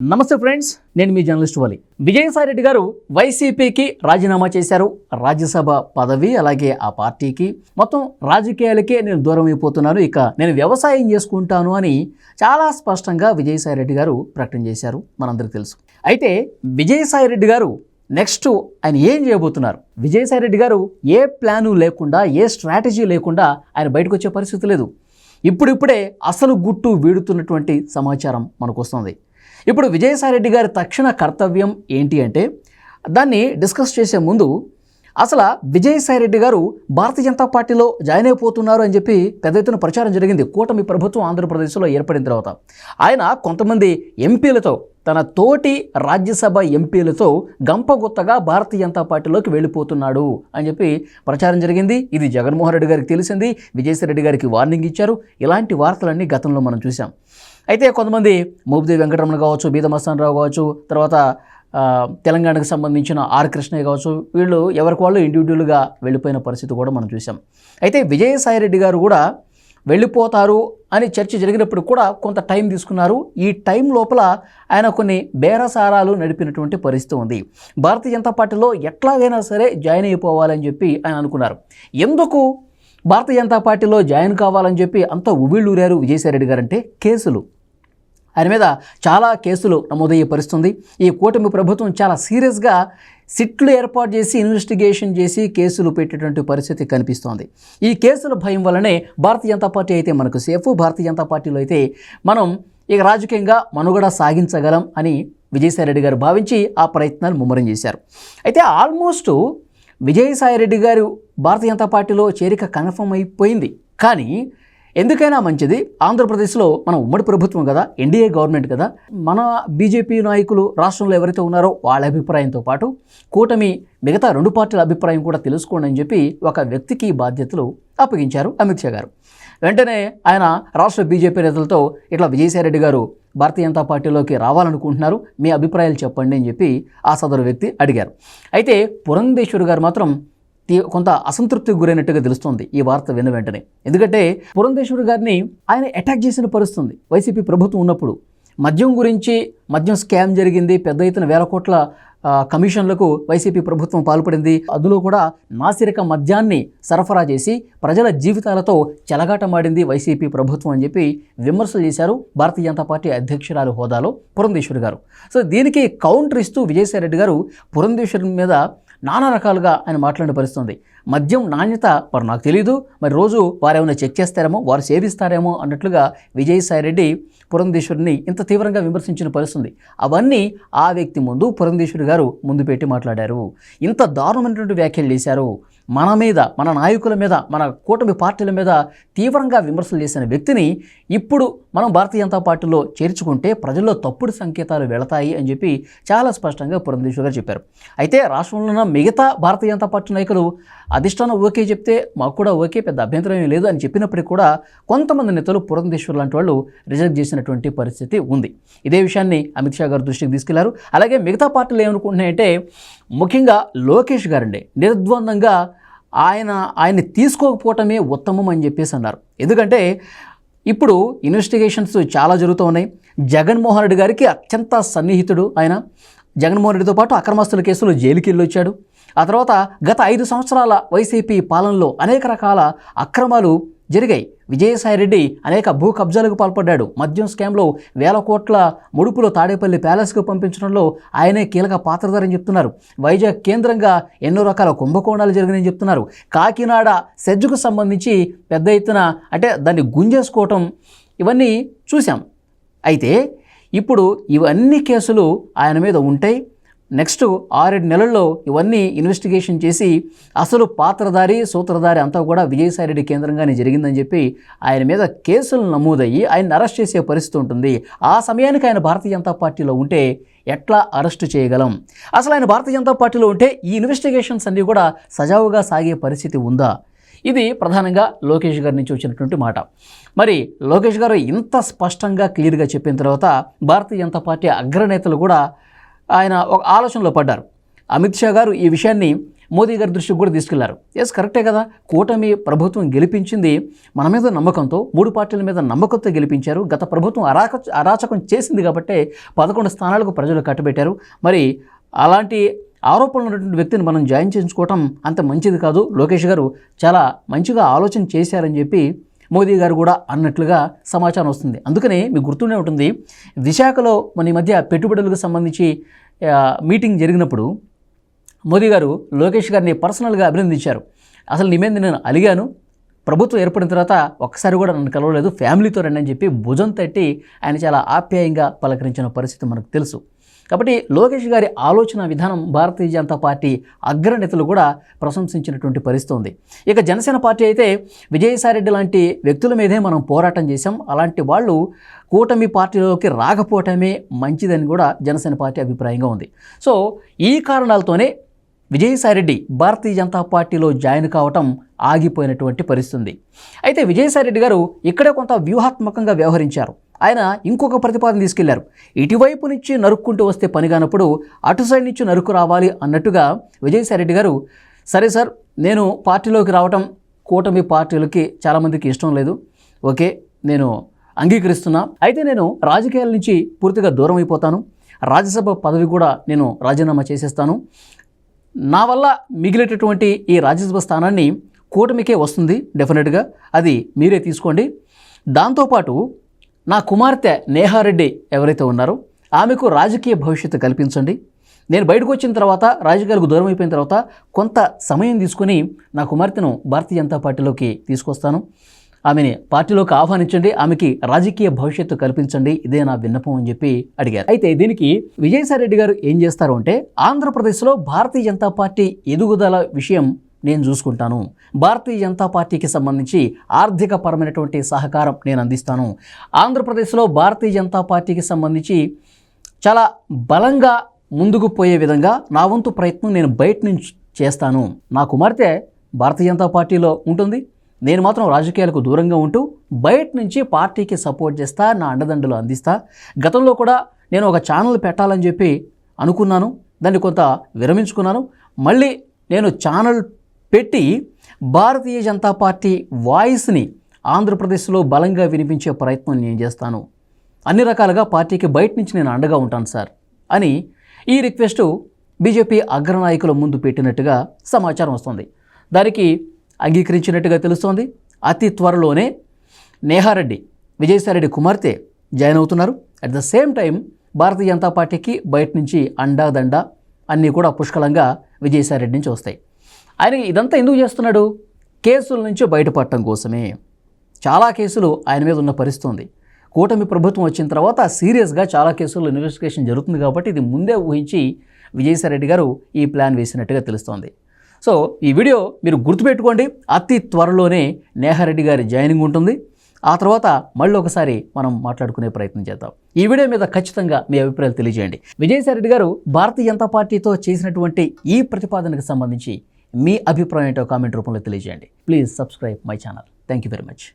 నమస్తే ఫ్రెండ్స్ నేను మీ జర్నలిస్ట్ వాలి. విజయసాయి రెడ్డి గారు వైసీపీకి రాజీనామా చేశారు. రాజ్యసభ పదవి అలాగే ఆ పార్టీకి. మొత్తం రాజకీయాలకే నేను దూరం అయిపోతున్నాను. ఇక నేను వ్యవసాయం చేసుకుంటాను అని చాలా స్పష్టంగా విజయసాయి రెడ్డి గారు ప్రకటన చేశారు. మనందరికీ తెలుసు. అయితే విజయసాయి రెడ్డి గారు నెక్స్ట్ ఆయన ఏం చేయబోతున్నారు? విజయసాయి రెడ్డి గారు ఏ ప్లాను లేకుండా ఏ స్ట్రాటజీ లేకుండా ఆయన బయటకు వచ్చే పరిస్థితి లేదు. ఇప్పుడిప్పుడే అసలు గుట్టు వీడుతున్నటువంటి సమాచారం మనకు వస్తుంది. ఇప్పుడు విజయసాయిరెడ్డి గారి తక్షణ కర్తవ్యం ఏంటి అంటే దాన్ని డిస్కస్ చేసే ముందు అసలు విజయసాయిరెడ్డి గారు భారతీయ జనతా పార్టీలో జాయిన్ అయిపోతున్నారు అని చెప్పి పెద్ద ఎత్తున ప్రచారం జరిగింది. కూటమి ప్రభుత్వం ఆంధ్రప్రదేశ్లో ఏర్పడిన తర్వాత. ఆయన కొంతమంది ఎంపీలతో తన తోటి రాజ్యసభ ఎంపీలతో గంపగుత్తగా భారతీయ జనతా పార్టీలోకి వెళ్ళిపోతున్నాడు అని చెప్పి ప్రచారం జరిగింది. ఇది జగన్మోహన్ రెడ్డి గారికి తెలిసింది. విజయసాయి రెడ్డి గారికి వార్నింగ్ ఇచ్చారు. ఇలాంటి వార్తలన్నీ గతంలో మనం చూసాం అయితే కొంతమంది మోపిదేవి వెంకటరమణ కావచ్చు బీదమస్తానరావు కావచ్చు తర్వాత తెలంగాణకు సంబంధించిన ఆర్ కృష్ణయ్య కావచ్చు వీళ్ళు ఎవరికి వాళ్ళు ఇండివిజువల్గా వెళ్ళిపోయిన పరిస్థితి కూడా మనం చూసాం అయితే విజయసాయి రెడ్డి గారు కూడా వెళ్ళిపోతారు అని చర్చ జరిగినప్పుడు కూడా కొంత టైం తీసుకున్నారు. ఈ టైం లోపల ఆయన కొన్ని బేరసారాలు నడిపినటువంటి పరిస్థితి ఉంది. భారతీయ జనతా పార్టీలో ఎట్లాగైనా సరే జాయిన్ అయిపోవాలని చెప్పి ఆయన అనుకున్నారు. ఎందుకు భారతీయ జనతా పార్టీలో జాయిన్ కావాలని చెప్పి అంత ఉవ్విళ్ళూరారు విజయసాయిరెడ్డి గారు అంటే కేసులు. ఆయన మీద చాలా కేసులు నమోదయ్యే పరిస్థితుంది ఈ కూటమి ప్రభుత్వం చాలా సీరియస్గా సిట్లు ఏర్పాటు చేసి ఇన్వెస్టిగేషన్ చేసి కేసులు పెట్టేటువంటి పరిస్థితి కనిపిస్తోంది. ఈ కేసుల భయం వల్లనే భారతీయ జనతా పార్టీ అయితే మనకు సేఫ్. భారతీయ జనతా పార్టీలో అయితే మనం ఇక రాజకీయంగా మనుగడ సాగించగలం అని విజయసాయిరెడ్డి గారు భావించి ఆ ప్రయత్నాలు ముమ్మరం చేశారు. అయితే ఆల్మోస్ట్ విజయసాయిరెడ్డి గారు భారతీయ జనతా పార్టీలో చేరిక కన్ఫర్మ్ అయిపోయింది. కానీ ఎందుకైనా మంచిది. ఆంధ్రప్రదేశ్లో మన ఉమ్మడి ప్రభుత్వం కదా ఎన్డీఏ గవర్నమెంట్ కదా మన బీజేపీ నాయకులు రాష్ట్రంలో ఎవరైతే ఉన్నారో వాళ్ళ అభిప్రాయంతో పాటు కూటమి మిగతా రెండు పార్టీల అభిప్రాయం కూడా తెలుసుకోండి అని చెప్పి ఒక వ్యక్తికి బాధ్యతలు అప్పగించారు అమిత్ షా గారు. వెంటనే ఆయన రాష్ట్ర బీజేపీ నేతలతో ఇట్లా విజయసాయిరెడ్డి గారు భారతీయ జనతా పార్టీలోకి రావాలనుకుంటున్నారు మీ అభిప్రాయాలు చెప్పండి అని చెప్పి ఆ సదరు వ్యక్తి అడిగారు. అయితే పురంధేశ్వరు గారు మాత్రం కొంత అసంతృప్తికి గురైనట్టుగా తెలుస్తోంది ఈ వార్త విన్న వెంటనే. ఎందుకంటే పురంధేశ్వరి గారిని ఆయన అటాక్ చేసిన పరిస్థితుంది. వైసీపీ ప్రభుత్వం ఉన్నప్పుడు. మద్యం గురించి మద్యం స్కామ్ జరిగింది. పెద్ద ఎత్తున వేల కోట్ల కమిషన్లకు వైసీపీ ప్రభుత్వం పాల్పడింది. అందులో కూడా నాసిరక మద్యాన్ని సరఫరా చేసి ప్రజల జీవితాలతో చెలగాటమాడింది వైసీపీ ప్రభుత్వం అని చెప్పి విమర్శలు చేశారు భారతీయ జనతా పార్టీ అధ్యక్షురాలు హోదాలో పురంధేశ్వరి గారు. సో దీనికి కౌంటర్ ఇస్తూ విజయసాయి రెడ్డి గారు పురంధేశ్వరి మీద నానా రకాలుగా ఆయన మాట్లాడిన పరిస్థితుంది. మద్యం నాణ్యత మరి నాకు తెలియదు మరి రోజు వారు ఏమైనా చెక్ చేస్తారేమో వారు సేవిస్తారేమో అన్నట్లుగా విజయసాయి రెడ్డి పురంధేశ్వరిని ఇంత తీవ్రంగా విమర్శించిన పరిస్థితుంది. అవన్నీ ఆ వ్యక్తి ముందు పురంధేశ్వరి గారు ముందు పెట్టి మాట్లాడారు. ఇంత దారుణమైనటువంటి వ్యాఖ్యలు చేశారు. మన మీద మన నాయకుల మీద మన కూటమి పార్టీల మీద తీవ్రంగా విమర్శలు చేసిన వ్యక్తిని ఇప్పుడు మనం భారతీయ జనతా పార్టీలో చేర్చుకుంటే ప్రజల్లో తప్పుడు సంకేతాలు వెళతాయి అని చెప్పి చాలా స్పష్టంగా పురంధేశ్వర్ గారు చెప్పారు. అయితే రాష్ట్రంలో ఉన్న మిగతా భారతీయ జనతా పార్టీ నాయకులు అధిష్టానం ఓకే చెప్తే మాకు కూడా ఓకే పెద్ద అభ్యంతరం ఏమీ లేదు అని చెప్పినప్పటికీ కూడా కొంతమంది నేతలు పురంధేశ్వర్ లాంటి వాళ్ళు రిజెక్ట్ చేసినటువంటి పరిస్థితి ఉంది. ఇదే విషయాన్ని అమిత్ షా గారు దృష్టికి తీసుకెళ్ళారు. అలాగే మిగతా పార్టీలు ఏమనుకుంటున్నాయంటే ముఖ్యంగా లోకేష్ గారండి నిర్ద్వందంగా ఆయన ఆయన్ని తీసుకోకపోవటమే ఉత్తమం అని చెప్పేసి అన్నారు. ఎందుకంటే ఇప్పుడు ఇన్వెస్టిగేషన్స్ చాలా జరుగుతూ ఉన్నాయి. జగన్మోహన్ రెడ్డి గారికి అత్యంత సన్నిహితుడు ఆయన. జగన్మోహన్ రెడ్డితో పాటు అక్రమస్తుల కేసులో జైలుకి వచ్చాడు ఆ తర్వాత గత ఐదు సంవత్సరాల వైసీపీ పాలనలో అనేక రకాల అక్రమాలు జరిగాయి. విజయసాయిరెడ్డి అనేక భూ కబ్జాలకు పాల్పడ్డాడు. మద్యం స్కామ్లో వేల కోట్ల ముడుపులు తాడేపల్లి ప్యాలెస్కు పంపించడంలో ఆయనే కీలక పాత్రధారని చెప్తున్నారు. వైజాగ్ కేంద్రంగా ఎన్నో రకాల కుంభకోణాలు జరిగినాయని చెప్తున్నారు. కాకినాడ సెజ్జుకు సంబంధించి పెద్ద ఎత్తున అంటే దాన్ని గుంజేసుకోవటం ఇవన్నీ చూశాం. అయితే ఇప్పుడు ఇవన్నీ కేసులు ఆయన మీద ఉంటాయి. నెక్స్ట్ ఆరేడు నెలల్లో ఇవన్నీ ఇన్వెస్టిగేషన్ చేసి అసలు పాత్రధారి సూత్రధారి అంతా కూడా విజయసాయిరెడ్డి కేంద్రంగానే జరిగిందని చెప్పి ఆయన మీద కేసులు నమోదయ్యి ఆయన అరెస్ట్ చేసే పరిస్థితి ఉంటుంది. ఆ సమయానికి ఆయన భారతీయ జనతా పార్టీలో ఉంటే ఎట్లా అరెస్ట్ చేయగలం? అసలు ఆయన భారతీయ జనతా పార్టీలో ఉంటే ఈ ఇన్వెస్టిగేషన్స్ అన్నీ కూడా సజావుగా సాగే పరిస్థితి ఉందా? ఇది ప్రధానంగా లోకేష్ గారి నుంచి వచ్చినటువంటి మాట. మరి లోకేష్ గారు ఇంత స్పష్టంగా క్లియర్గా చెప్పిన తర్వాత భారతీయ జనతా పార్టీ అగ్రనేతలు కూడా ఆయన ఒక ఆలోచనలో పడ్డారు. అమిత్ షా గారు ఈ విషయాన్ని మోదీ గారి దృష్టికి కూడా తీసుకెళ్ళారు. ఎస్ కరెక్టే కదా. కూటమి ప్రభుత్వం గెలిపించింది. మన మీద నమ్మకంతో మూడు పార్టీల మీద నమ్మకంతో గెలిపించారు. గత ప్రభుత్వం అరాక అరాచకం చేసింది కాబట్టే పదకొండు స్థానాలకు ప్రజలు కట్టబెట్టారు. మరి అలాంటి ఆరోపణలు ఉన్నటువంటి వ్యక్తిని మనం జాయిన్ చేయించుకోవటం అంత మంచిది కాదు. లోకేష్ గారు చాలా మంచిగా ఆలోచన చేశారని చెప్పి మోదీ గారు కూడా అన్నట్లుగా సమాచారం వస్తుంది. అందుకనే మీకు గుర్తుండే ఉంటుంది విశాఖలో మన ఈ మధ్య పెట్టుబడులకు సంబంధించి మీటింగ్ జరిగినప్పుడు మోదీ గారు లోకేష్ గారిని పర్సనల్గా అభినందించారు. అసలు నీ మీద నేను అలిగాను ప్రభుత్వం ఏర్పడిన తర్వాత ఒక్కసారి కూడా నన్ను కలవలేదు ఫ్యామిలీతో రండి అని చెప్పి భుజం తట్టి ఆయన చాలా ఆప్యాయంగా పలకరించిన పరిస్థితి మనకు తెలుసు. కాబట్టి లోకేష్ గారి ఆలోచన విధానం భారతీయ జనతా పార్టీ అగ్రనేతలు కూడా ప్రశంసించినటువంటి పరిస్థితి ఉంది. ఇక జనసేన పార్టీ అయితే విజయసాయిరెడ్డి లాంటి వ్యక్తుల మీదే మనం పోరాటం చేశాం. అలాంటి వాళ్ళు కూటమి పార్టీలోకి రాకపోవటమే మంచిదని కూడా జనసేన పార్టీ అభిప్రాయంగా ఉంది. సో ఈ కారణాలతోనే విజయసాయిరెడ్డి భారతీయ జనతా పార్టీలో జాయిన్ కావటం ఆగిపోయినటువంటి పరిస్థితి అయితే విజయసాయిరెడ్డి గారు ఇక్కడే కొంత వ్యూహాత్మకంగా వ్యవహరించారు. ఆయన ఇంకొక ప్రతిపాదన తీసుకెళ్ళారు. ఇటువైపు నుంచి నరుక్కుంటూ వస్తే పని కానప్పుడు అటు సైడ్ నుంచి నరుకు రావాలి అన్నట్టుగా విజయసాయిరెడ్డి గారు సరే సార్ నేను పార్టీలోకి రావటం కూటమి పార్టీలకి చాలామందికి ఇష్టం లేదు. ఓకే నేను అంగీకరిస్తున్నా. అయితే నేను రాజకీయాల నుంచి పూర్తిగా దూరం అయిపోతాను. రాజ్యసభ పదవి కూడా నేను రాజీనామా చేసేస్తాను. నా వల్ల మిగిలేటటువంటి ఈ రాజ్యసభ స్థానాన్ని కూటమికే వస్తుంది డెఫినెట్గా. అది మీరే తీసుకోండి. దాంతోపాటు నా కుమార్తె నేహారెడ్డి ఎవరైతే ఉన్నారో ఆమెకు రాజకీయ భవిష్యత్తు కల్పించండి. నేను బయటకు వచ్చిన తర్వాత రాజకీయాలకు దూరం అయిపోయిన తర్వాత కొంత సమయం తీసుకొని నా కుమార్తెను భారతీయ జనతా పార్టీలోకి తీసుకొస్తాను. ఆమెని పార్టీలోకి ఆహ్వానించండి ఆమెకి రాజకీయ భవిష్యత్తు కల్పించండి ఇదే నా విన్నపం అని చెప్పి అడిగారు. అయితే దీనికి విజయసాయి రెడ్డి గారు ఏం చేస్తారు అంటే ఆంధ్రప్రదేశ్లో భారతీయ జనతా పార్టీ ఎదుగుదల విషయం నేను చూసుకుంటాను. భారతీయ జనతా పార్టీకి సంబంధించి ఆర్థిక పరమైనటువంటి సహకారం నేను అందిస్తాను. ఆంధ్రప్రదేశ్లో భారతీయ జనతా పార్టీకి సంబంధించి చాలా బలంగా ముందుకు పోయే విధంగా నా వంతు ప్రయత్నం నేను బయట నుంచి చేస్తాను. నా కుమార్తె భారతీయ జనతా పార్టీలో ఉంటుంది. నేను మాత్రం రాజకీయాలకు దూరంగా ఉంటూ బయట నుంచి పార్టీకి సపోర్ట్ చేస్తా నా అండదండలు అందిస్తా. గతంలో కూడా నేను ఒక ఛానల్ పెట్టాలని చెప్పి అనుకున్నాను. దాన్ని కొంత విరమించుకున్నాను. మళ్ళీ నేను ఛానల్ పెట్టి భారతీయ జనతా పార్టీ వాయిస్ని ఆంధ్రప్రదేశ్లో బలంగా వినిపించే ప్రయత్నం నేను చేస్తాను. అన్ని రకాలుగా పార్టీకి బయట నుంచి నేను అండగా ఉంటాను సార్ అని ఈ రిక్వెస్టు బీజేపీ అగ్రనాయకుల ముందు పెట్టినట్టుగా సమాచారం వస్తుంది. దానికి అంగీకరించినట్టుగా తెలుస్తోంది. అతి త్వరలోనే నేహారెడ్డి విజయసాయిరెడ్డి కుమార్తె జాయిన్ అవుతున్నారు. At the same time Bharatiya Janata పార్టీకి బయట నుంచి అండా దండ అన్నీ కూడా పుష్కలంగా విజయసాయిరెడ్డి నుంచి వస్తాయి. ఆయన ఇదంతా ఎందుకు చేస్తున్నాడు? కేసుల నుంచి బయటపడటం కోసమే. చాలా కేసులు ఆయన మీద ఉన్న పరిస్థితుంది. కూటమి ప్రభుత్వం వచ్చిన తర్వాత సీరియస్గా చాలా కేసుల్లో ఇన్వెస్టిగేషన్ జరుగుతుంది కాబట్టి ఇది ముందే ఊహించి విజయసాయిరెడ్డి గారు ఈ ప్లాన్ వేసినట్టుగా తెలుస్తోంది. సో ఈ వీడియో మీరు గుర్తుపెట్టుకోండి. అతి త్వరలోనే నేహారెడ్డి గారి జాయినింగ్ ఉంటుంది. ఆ తర్వాత మళ్ళీ ఒకసారి మనం మాట్లాడుకునే ప్రయత్నం చేద్దాం. ఈ వీడియో మీద ఖచ్చితంగా మీ అభిప్రాయాలు తెలియజేయండి. విజయసాయిరెడ్డి గారు భారతీయ జనతా పార్టీతో చేసినటువంటి ఈ ప్రతిపాదనకు సంబంధించి మీ అభిప్రాయం ఏంటో కామెంట్ రూపంలో తెలియజేయండి. Please subscribe my channel thank you very much